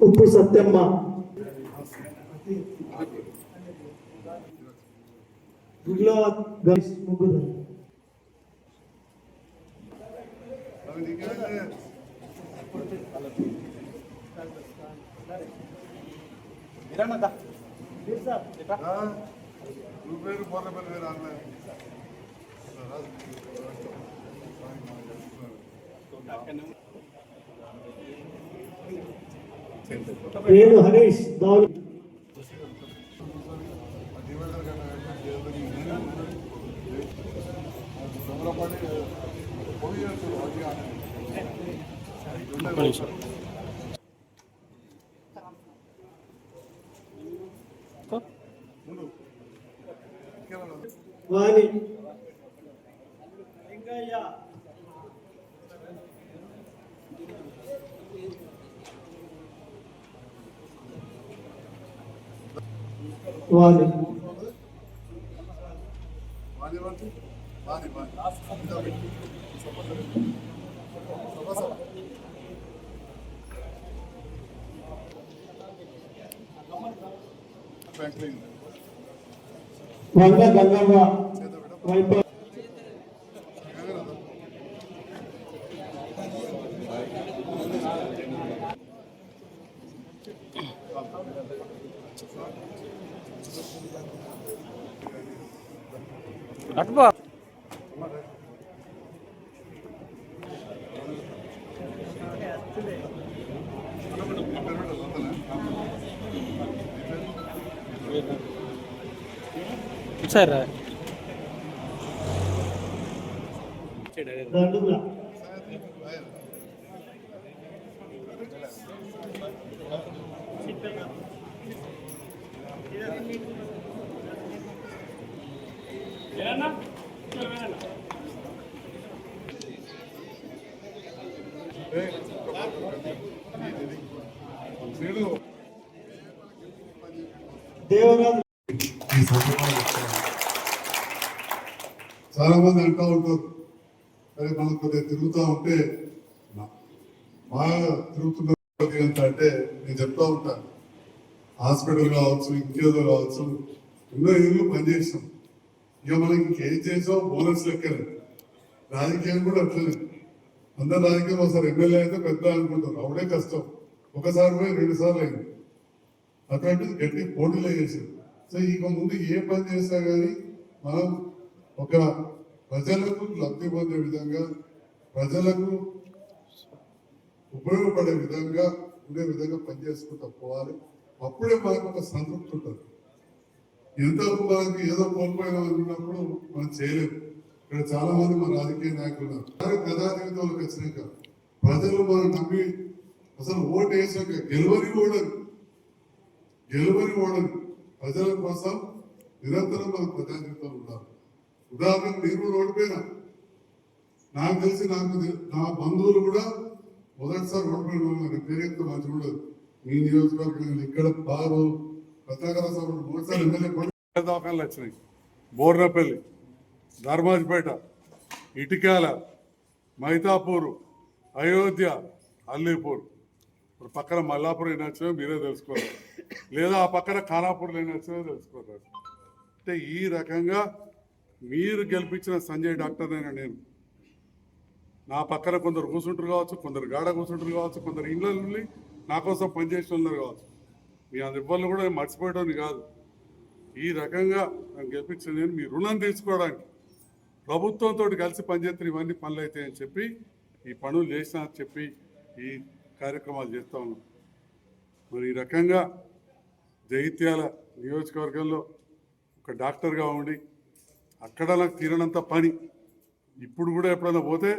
ఉప్పు సత్యమ్మ. ముగ్గురు. రూపాయలు పోతే పని వేరే అన్న వేణు హరీష్ దావులు వాణి వాణి వాణి వాణి వాణి వాణి బ్యాంక్ వంగ గంగవ్వ వైప అట్బా సార్ దండుల శ్రీను దేవరాజు చాలా మంది అంటూ ఉంటారు. మరి మనం కొద్దిగా తిరుగుతూ ఉంటే బాగా తిరుగుతున్నారు అంటే నేను చెప్తా ఉంటాను. హాస్పిటల్ కావచ్చు ఇంకేదో కావచ్చు ఎన్నో ఏళ్ళు పనిచేసాం ఇక మనం ఇంకేం చేసాం బోనస్ లెక్కనే రాజకీయం కూడా అట్లనే. అందరు రాజకీయం ఒకసారి ఎమ్మెల్యే అయితే పెద్ద అనుకుంటారు. అవుడే కష్టం. ఒకసారి పోయి రెండు సార్లు అయింది. అటువంటిది గట్టి పోటీలో చేశారు. సో ఇక ముందు ఏ పని చేసినా కానీ మనం ఒక ప్రజలకు లబ్ధి పొందే విధంగా ప్రజలకు ఉపయోగపడే విధంగా ఉండే విధంగా పనిచేసుకుంటూ పోవాలి. అప్పుడే మనకు ఒక సంతృప్తి ఉంటుంది. ఎంతవరకు మనకి ఏదో కోల్పోయినాం అనుకున్నప్పుడు మనం చేయలేము ఇక్కడ చాలా మంది మన రాజకీయ నాయకులు ఉన్నారు. వారి వచ్చినాక ప్రజలు మనం నమ్మి అసలు ఓటు వేసాక గెలవని ఓడరు. గెలవని ఓడరు. ప్రజల కోసం నిరంతరం మనం ప్రజాజీవితంలో ఉండాలి. ఉదాహరణకు నేను రోడ్డు ఓడిపోయినా నాకు తెలిసి నాకు నా బంధువులు కూడా మొదటిసారి ఓడిపోయిన వాళ్ళు పేరెత్త మంచి కూడా ఈ నియోజకవర్గం ఇక్కడ బాబు ప్రత్యేక మూడుసార్లు ఎమ్మెల్యే దవాఖానలు వచ్చినాయి. బోర్నపల్లి ధర్మాజిపేట ఇటికాల మైతాపూర్ అయోధ్య అల్లీపూర్. ఇప్పుడు పక్కన మల్లాపూర్ ఏం నచ్చినా మీరే తెలుసుకోవాలి. లేదా ఆ పక్కన ఖానాపూర్లో ఏం నచ్చినా తెలుసుకోవాలి. అంటే ఈ రకంగా మీరు గెలిపించిన సంజయ్ డాక్టర్ అయినా నేను. నా పక్కన కొందరు కూర్చుంటారు కావచ్చు కొందరు గాడ కూర్చుంటారు కావచ్చు కొందరు ఇంట్లో నుండి నా కోసం పనిచేసి ఉన్నారు కావచ్చు. మీ అందరి ఇబ్బందులు కూడా నేను మర్చిపోయడం కాదు. ఈ రకంగా నన్ను గెలిపించిన నేను మీ రుణం తీసుకోవడానికి ప్రభుత్వంతో కలిసి పనిచేస్తున్న ఇవన్నీ పనులు అవుతాయని చెప్పి ఈ పనులు చేసినా చెప్పి ఈ కార్యక్రమాలు చేస్తూ ఉన్నాం. మరి ఈ రకంగా జగిత్యాల నియోజకవర్గంలో ఒక డాక్టర్గా ఉండి అక్కడ నాకు తీరనంత పని ఇప్పుడు కూడా ఎప్పుడైనా పోతే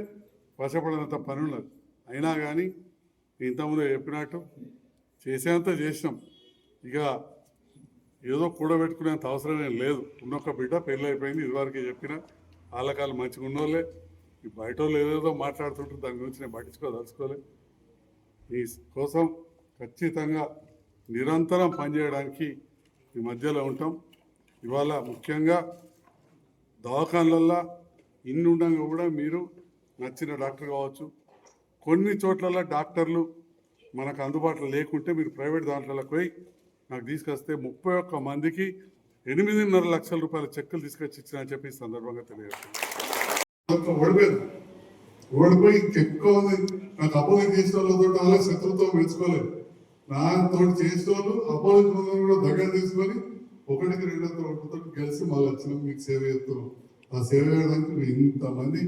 వశపడినంత పని ఉన్నది అయినా కానీ ఇంతకుముందు చెప్పినట్టు చేసేంత చేసినాం. ఇక ఏదో కూడబెట్టుకునేంత అవసరం ఏం లేదు. ఉన్నొక్క బిడ్డ పెళ్ళి అయిపోయింది ఇదివరకే చెప్పిన వాళ్ళకాలు మంచిగా ఉన్నోళ్ళే ఈ బయట వాళ్ళు ఏదేదో మాట్లాడుతుంటారు దాని గురించి నేను పట్టించుకోదలుచుకోలే ఈ కోసం ఖచ్చితంగా నిరంతరం పనిచేయడానికి ఈ మధ్యలో ఉంటాం. ఇవాళ ముఖ్యంగా దవాఖాన్లల్లో ఇన్ని ఉండగా కూడా మీరు నచ్చిన డాక్టర్ కావచ్చు కొన్ని చోట్ల డాక్టర్లు మనకు అందుబాటులో లేకుంటే మీరు ప్రైవేట్ దాంట్లోకి పోయి నాకు తీసుకొస్తే ముప్పై ఒక్క మందికి ఎనిమిదిన్నర లక్షల రూపాయల చెక్కులు తీసుకొచ్చి ఇచ్చిన అని చెప్పి సందర్భంగా తెలియజేస్తాను ఓడిపోయింది ఓడిపోయి ఎక్కువ నాకు అపోజిట్ చేసిన వాళ్ళతో అలా శత్రుత్వం పెంచుకోలేదు. నా తోటి చేసిన వాళ్ళు అపోజిట్ కూడా దగ్గర తీసుకొని ఒకటికి రెండో ఒకటితో కలిసి మళ్ళీ వచ్చినాం. మీకు సేవ చేస్తున్నాం ఆ సేవ చేయడానికి ఇంతమంది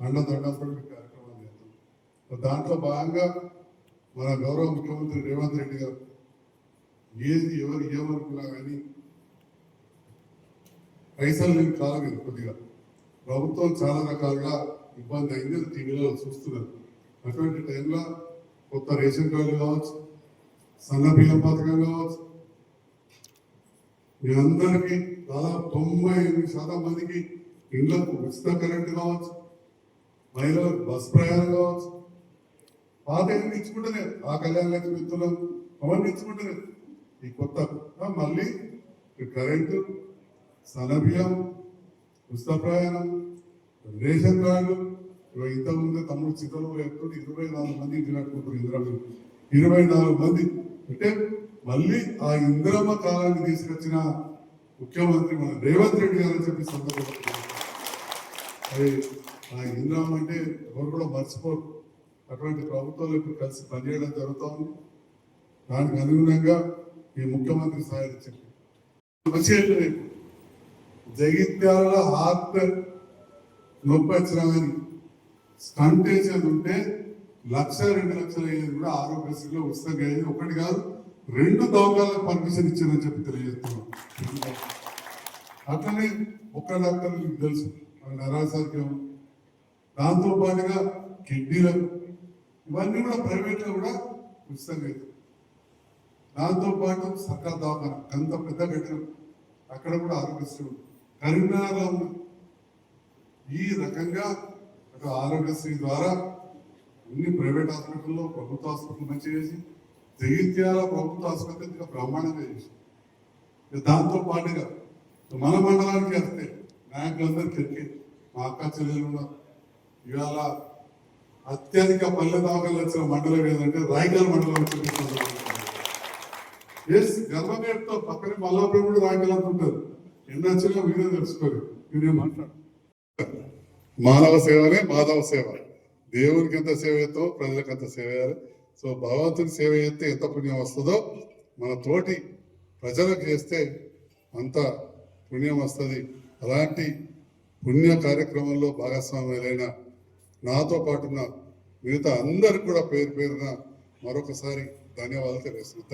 అండదండలతో మీకు కార్యక్రమాలు దాంట్లో భాగంగా మన గౌరవ ముఖ్యమంత్రి రేవంత్ రెడ్డి గారు ఏది ఎవరు ఏమనుకున్నా కానీ పైసలు నేను కాలేదు కొద్దిగా. ప్రభుత్వం చాలా రకాలుగా ఇబ్బంది అయింది టీవీలో చూస్తున్నారు. అటువంటి టైంలో కొత్త రేషన్ కార్డు కావచ్చు సన్న బియ్యం పథకం కావచ్చు మీ అందరికీ దాదాపు తొంభై ఎనిమిది శాతం మందికి ఇళ్ళకు ఉచిత కరెంట్ కావచ్చు మహిళలకు బస్ ప్రయాణం కావచ్చు పాత ఎన్ని ఇచ్చుకుంటేనే ఆ కళ్యాణ లక్ష్మి మిత్రులు అవన్నీ ఇచ్చుకుంటేనే ఈ కొత్త మళ్ళీ కరెంటు సన్నబియ్యం ఉచిత ప్రయాణం రేషన్ కార్డు. ఇవాళ ఇంతకుముందు తమ్ముడు చిత్రంలో చెప్తుంటే ఇరవై నాలుగు మంది ఇంటి కట్టుకుంటారు ఇరవై నాలుగు మంది. అంటే మళ్ళీ ఆ ఇంద్రమ్మ కాలాన్ని తీసుకొచ్చిన ముఖ్యమంత్రి మన రేవంత్ రెడ్డి గారు అని చెప్పి సందర్భంగా అది ఆ ఇంద్రమ్మ అంటే ఎవరు కూడా మర్చిపోరు. అటువంటి ప్రభుత్వాలు ఇప్పుడు కలిసి పనిచేయడం జరుగుతూ ఉంది దానికి అనుగుణంగా ఈ ముఖ్యమంత్రి సహాయం జగిత్యాల హార్ట్ నొప్పి వచ్చినామని స్టంటేషన్ ఉంటే లక్ష రెండు లక్షలు అయ్యేది కూడా ఆరోగ్యశ్రీలో ఉచితంగా అయ్యేది ఒకటి కాదు రెండు దవాఖాలకు పర్మిషన్ ఇచ్చారని చెప్పి తెలియజేస్తున్నాం. అట్లనే ఒక్క డాక్టర్ మీకు తెలుసు నరాసాధ్యం దాంతో పాటుగా కిడ్నీలకు ఇవన్నీ కూడా ప్రైవేట్లో కూడా ఉచితంగా అవుతుంది దాంతోపాటు సర్కార్ దవాఖాన అంత పెద్ద కట్టడం అక్కడ కూడా ఆరోగ్యశ్రీ ఉంది. కరీంనగర్లో ఉంది ఈ రకంగా ఒక ఆరోగ్యశ్రీ ద్వారా అన్ని ప్రైవేట్ హాస్పిటల్లో ప్రభుత్వ హాస్పిటల్ మంచి చేసి జగిత్యాల ప్రభుత్వ ఆసుపత్రి ఇంకా బ్రహ్మాండంగా చేసి ఇక దాంతో పాటుగా మన మండలానికి వస్తే నాయకులందరికీ ఎక్కి మా అక్క చెల్లెలు ఉన్నారు. ఇవాళ అత్యధిక పల్లె దాఖలు వచ్చిన మండలం ఏదంటే రాయకల్ మండలం ఎస్ గర్భగేట్తో పక్కనే మల్లాపురం కూడా రాయకల్ అంత ఎన్ని వచ్చినా మీరే తెలుసుకోరు మీరే మాట్లాడు. మానవ సేవనే మాధవ సేవ. దేవునికి ఎంత సేవ చేస్తామో ప్రజలకు అంత సేవ చేయాలి. సో భగవంతుని సేవ చేస్తే ఎంత పుణ్యం వస్తుందో మన తోటి ప్రజలకు చేస్తే అంత పుణ్యం వస్తుంది. అలాంటి పుణ్య కార్యక్రమంలో భాగస్వామ్యులైన నాతో పాటున్న మిగతా అందరికి కూడా పేరు పేరున మరొకసారి ధన్యవాదాలు తెలియజేస్తున్నాను.